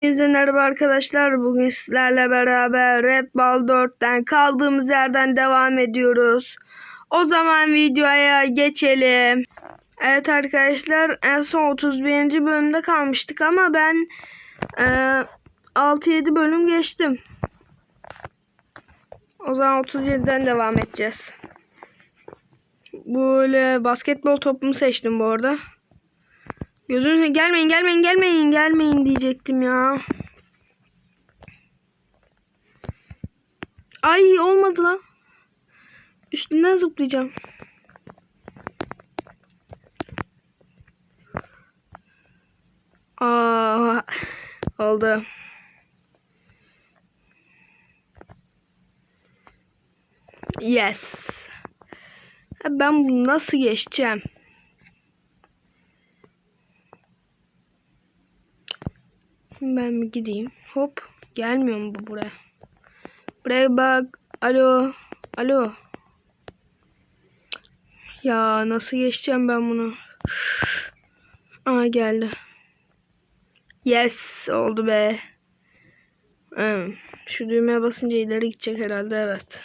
Herkese merhaba arkadaşlar. Bugün sizlerle beraber Red Ball 4'ten kaldığımız yerden devam ediyoruz. O zaman videoya geçelim. Evet arkadaşlar en son 31. bölümde kalmıştık ama ben e, 6-7 bölüm geçtim. O zaman 37'den devam edeceğiz. Böyle basketbol topumu seçtim bu arada. Gözünüzü gelmeyin gelmeyin gelmeyin gelmeyin diyecektim ya. Ay olmadı lan. Üstünden zıplayacağım. Aa, oldu. Yes. Ben bunu nasıl geçeceğim? Ben mi gideyim? Hop. Gelmiyor mu bu buraya? Buraya bak. Alo. Alo. Ya nasıl geçeceğim ben bunu? Aa geldi. Yes oldu be. Hmm, Şu düğmeye basınca ileri gidecek herhalde evet.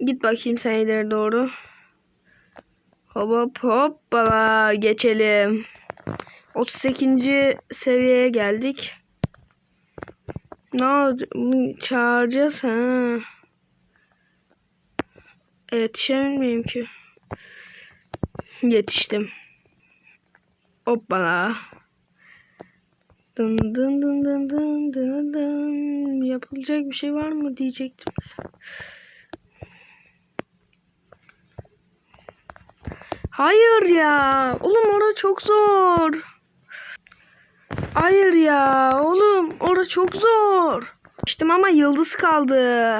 Git bakayım sen ileri doğru. Hop hop hoppala geçelim. 38. seviyeye geldik. Ne oldu? Çağıracağız ha. Yetişebilir miyim ki? Yetiştim. Hoppala. Dın dın dın dın dın dın dın. Yapılacak bir şey var mı diyecektim. Hayır ya. Oğlum orada çok zor. Hayır ya. Oğlum orada çok zor. Düştüm ama yıldız kaldı.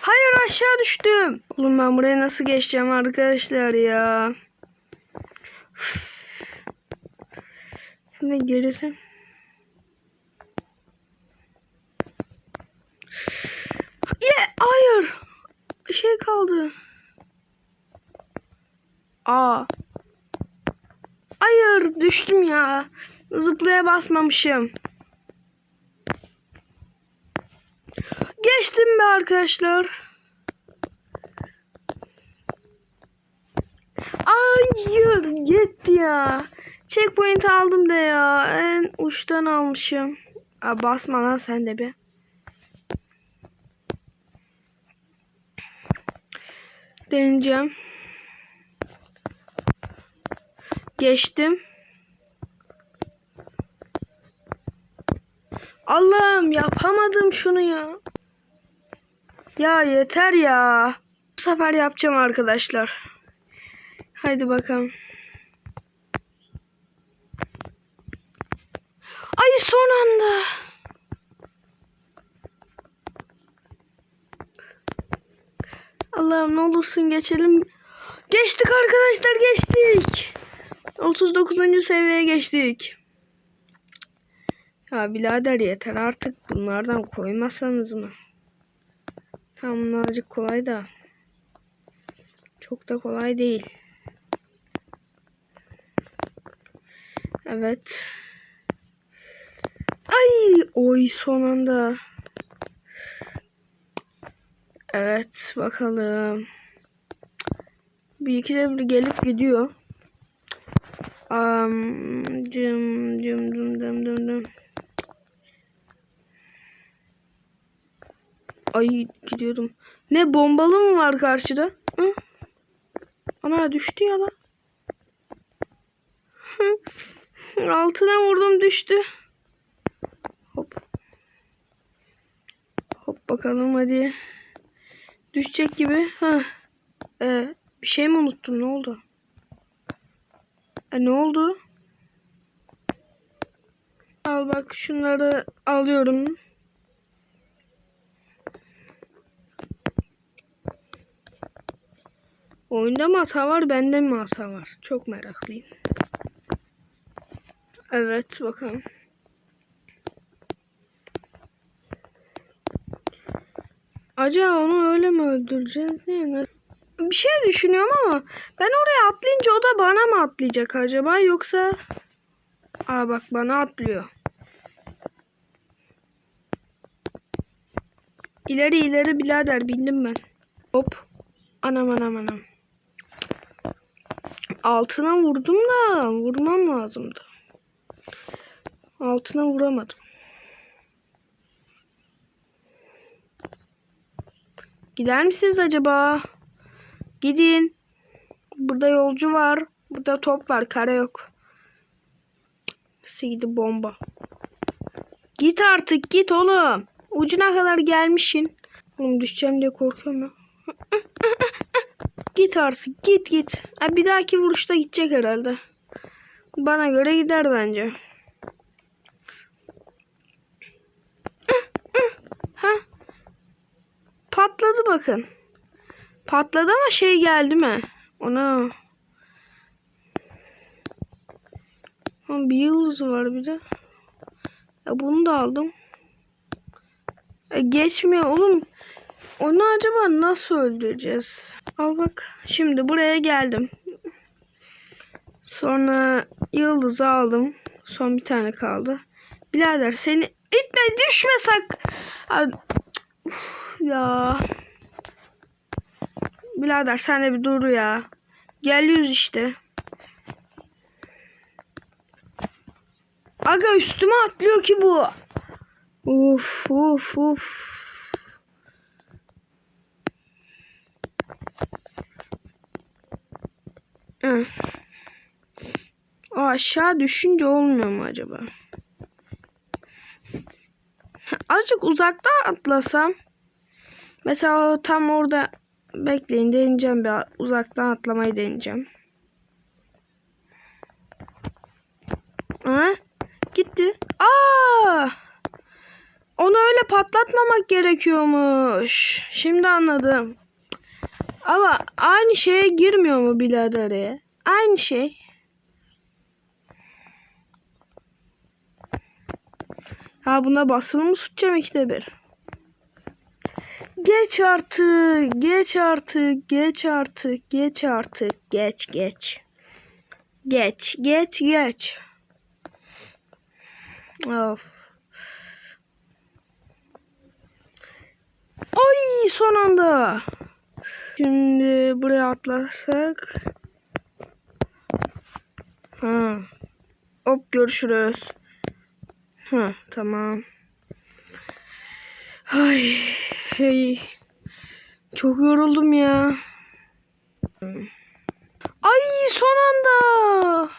Hayır aşağı düştüm. Oğlum ben buraya nasıl geçeceğim arkadaşlar ya. Şimdi gerisi. Ye, hayır. Bir şey kaldı. Aa. Hayır düştüm ya. Zıplaya basmamışım. Geçtim be arkadaşlar. Hayır gitti ya. Checkpoint aldım da ya. En uçtan almışım. Aa, basma lan sen de bir. Deneyeceğim. Geçtim. Allah'ım yapamadım şunu ya. Ya yeter ya. Bu sefer yapacağım arkadaşlar. Haydi bakalım. Ay son anda. Allah'ım ne olursun geçelim. Geçtik arkadaşlar geçtik. 39. seviyeye geçtik. Ya birader yeter artık bunlardan koymasanız mı? Tamam bunlar azıcık kolay da. Çok da kolay değil. Evet. Ay oy son anda. Evet bakalım. Bir iki de bir gelip gidiyor. Um, cım cım dım Ay gidiyordum. Ne bombalı mı var karşıda? Hı? Ana düştü ya lan. Altına vurdum düştü. Hop. Hop bakalım hadi. Düşecek gibi. Ha. Ee, bir şey mi unuttum? Ne oldu? E, ne oldu? Al bak şunları alıyorum. Oyunda mı hata var, bende mi hata var? Çok meraklıyım. Evet, bakalım. Acaba onu öyle mi öldüreceğiz? Ne? Bir şey düşünüyorum ama ben oraya atlayınca o da bana mı atlayacak acaba yoksa Aa bak bana atlıyor. İleri ileri birader bindim ben. Hop. Anam anam anam. Altına vurdum da vurmam lazımdı. Altına vuramadım. Gider misiniz acaba? Gidin. Burada yolcu var. Burada top var. Kare yok. Nasıl gidi bomba. Git artık git oğlum. Ucuna kadar gelmişsin. Oğlum düşeceğim diye korkuyorum ya. Git artık git git. Ha, bir dahaki vuruşta gidecek herhalde. Bana göre gider bence. ha. Patladı bakın. Patladı ama şey geldi mi? Ona. Bir yıldız var bir de. Ya bunu da aldım. E, geçmiyor oğlum. Onu acaba nasıl öldüreceğiz? Al bak. Şimdi buraya geldim. Sonra yıldızı aldım. Son bir tane kaldı. Birader seni itme düşme sak. Ay, uf ya. Birader sen de bir dur ya. Gel yüz işte. Aga üstüme atlıyor ki bu. Uf uf uf. O aşağı düşünce olmuyor mu acaba? Azıcık uzakta atlasam. Mesela tam orada bekleyin deneyeceğim bir uzaktan atlamayı deneyeceğim. Ha? Gitti. Aa! Onu öyle patlatmamak gerekiyormuş. Şimdi anladım. Ama aynı şeye girmiyor mu biradere? Aynı şey. Ha buna basılı mı tutacağım ikide bir? Geç artık, geç artık, geç artık, geç artık, geç geç. Geç, geç, geç. Of. Ay son anda. Şimdi buraya atlarsak. Ha. Hop görüşürüz. Ha tamam. Ay hey. Çok yoruldum ya. Ay son anda.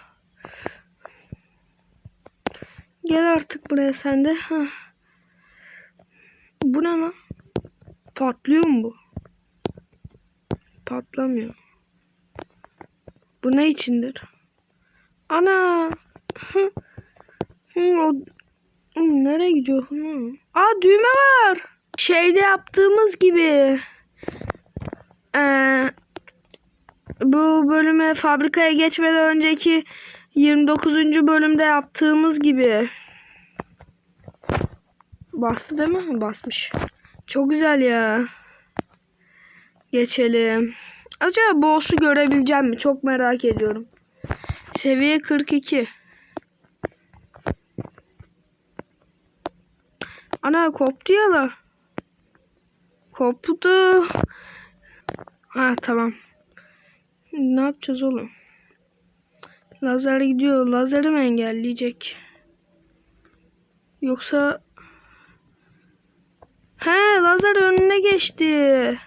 Gel artık buraya sen de. Hah. Bu ne lan? Patlıyor mu bu? Patlamıyor. Bu ne içindir? Ana. Hı. Nereye gidiyor? Hı. Aa düğme var. Şeyde yaptığımız gibi. Ee, bu bölüme fabrikaya geçmeden önceki 29. bölümde yaptığımız gibi. Bastı değil mi? Basmış. Çok güzel ya. Geçelim. Acaba boss'u görebileceğim mi? Çok merak ediyorum. Seviye 42. Ana koptu ya la. Koptu. Ha tamam. Ne yapacağız oğlum? Lazer gidiyor. Lazeri mi engelleyecek? Yoksa... He lazer önüne geçti.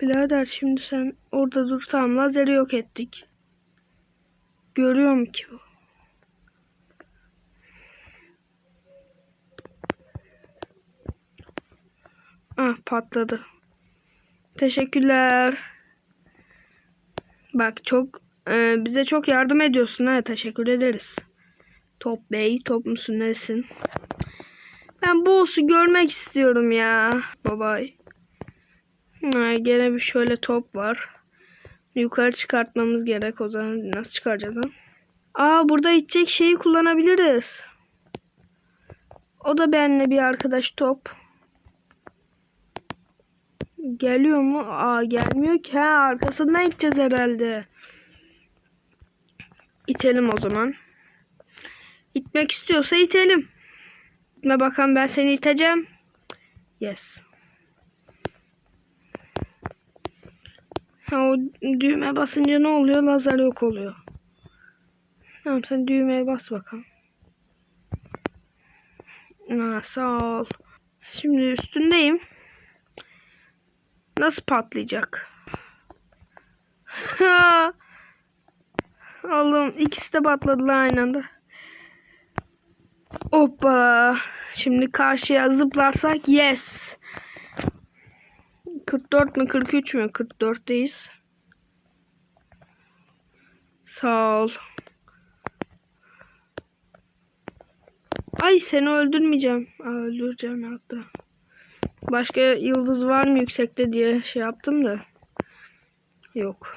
Birader şimdi sen orada dur tamam lazeri yok ettik. Görüyor mu ki bu? Ah patladı. Teşekkürler. Bak çok e, bize çok yardım ediyorsun ha teşekkür ederiz. Top Bey top musun nesin? Ben boss'u görmek istiyorum ya. Bye bye. Ha, gene bir şöyle top var. Yukarı çıkartmamız gerek o zaman. Nasıl çıkaracağız ha? Aa burada içecek şeyi kullanabiliriz. O da benimle bir arkadaş top. Geliyor mu? Aa gelmiyor ki. Ha arkasından iteceğiz herhalde. İtelim o zaman. İtmek istiyorsa itelim. Gitme bakalım ben seni iteceğim. Yes. Ha, o düğme basınca ne oluyor? Lazer yok oluyor. Tamam sen düğmeye bas bakalım. Ha, sağ ol. Şimdi üstündeyim. Nasıl patlayacak? Oğlum ikisi de patladılar aynı anda. Hoppa. Şimdi karşıya zıplarsak yes. 44 mü 43 mü? 44'teyiz. Sağ ol. Ay seni öldürmeyeceğim. Aa, öldüreceğim hatta. Başka yıldız var mı yüksekte diye şey yaptım da. Yok.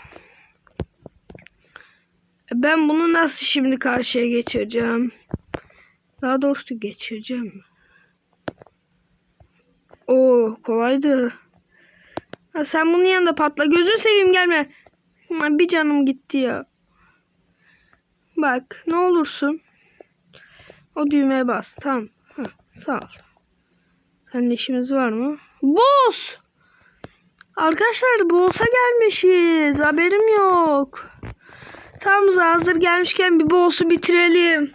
E, Ben bunu nasıl şimdi karşıya geçireceğim? Daha doğrusu geçireceğim. Oo kolaydı. Ha, sen bunun yanında patla. Gözün seveyim gelme. Ha, Bir canım gitti ya. Bak ne olursun. O düğmeye bas. Tamam. Ha, sağ ol. Senin işimiz var mı? Boss! Arkadaşlar boss'a gelmişiz. Haberim yok. Tam hazır gelmişken bir boss'u bitirelim.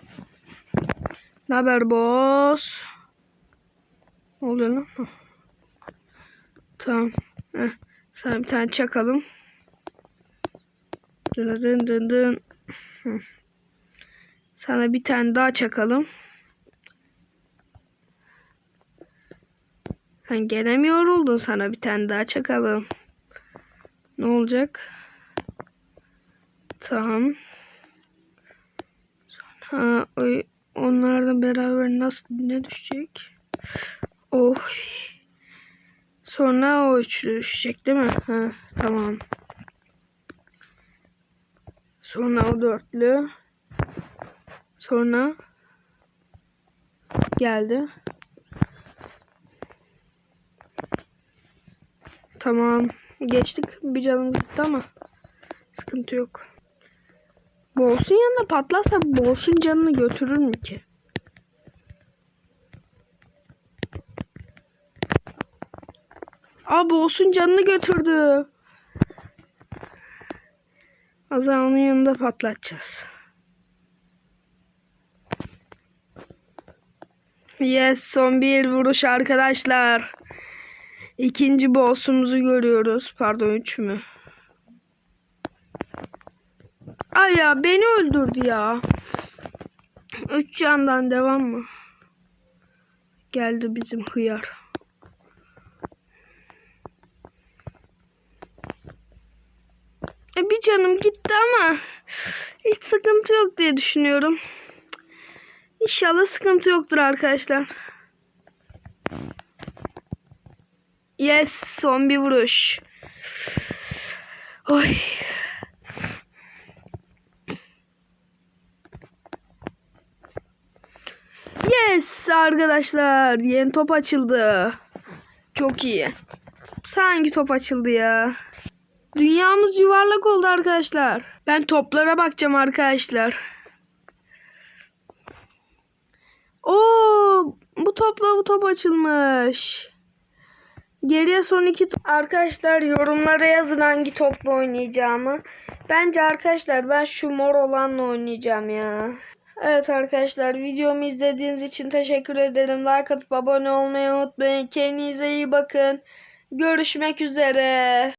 Ne haber boss? Ne oluyor lan? Tamam. Heh. Sana bir tane çakalım. Dın dın dın dın. Sana bir tane daha çakalım. Sen gene mi yoruldun? Sana bir tane daha çakalım. Ne olacak? Tamam. Oy, onlarla beraber nasıl ne düşecek? Oh. Sonra o üçlü düşecek değil mi? Ha, tamam. Sonra o dörtlü. Sonra geldi. Tamam. Geçtik. Bir canım gitti ama sıkıntı yok. Boss'un yanına patlarsa Boss'un canını götürür mü ki? Aa Boss'un canını götürdü. O zaman onun yanında patlatacağız. Yes son bir vuruş arkadaşlar. İkinci boss'umuzu görüyoruz. Pardon üç mü? Ay ya beni öldürdü ya. Üç candan devam mı? Geldi bizim hıyar. E bir canım gitti ama hiç sıkıntı yok diye düşünüyorum. İnşallah sıkıntı yoktur arkadaşlar. Yes son bir vuruş. Oy. Yes arkadaşlar yeni top açıldı. Çok iyi. Hangi top açıldı ya? Dünyamız yuvarlak oldu arkadaşlar. Ben toplara bakacağım arkadaşlar. Oo, bu topla bu top açılmış. Geriye son iki Arkadaşlar yorumlara yazın hangi topla oynayacağımı. Bence arkadaşlar ben şu mor olanla oynayacağım ya. Evet arkadaşlar videomu izlediğiniz için teşekkür ederim. Like atıp abone olmayı unutmayın. Kendinize iyi bakın. Görüşmek üzere.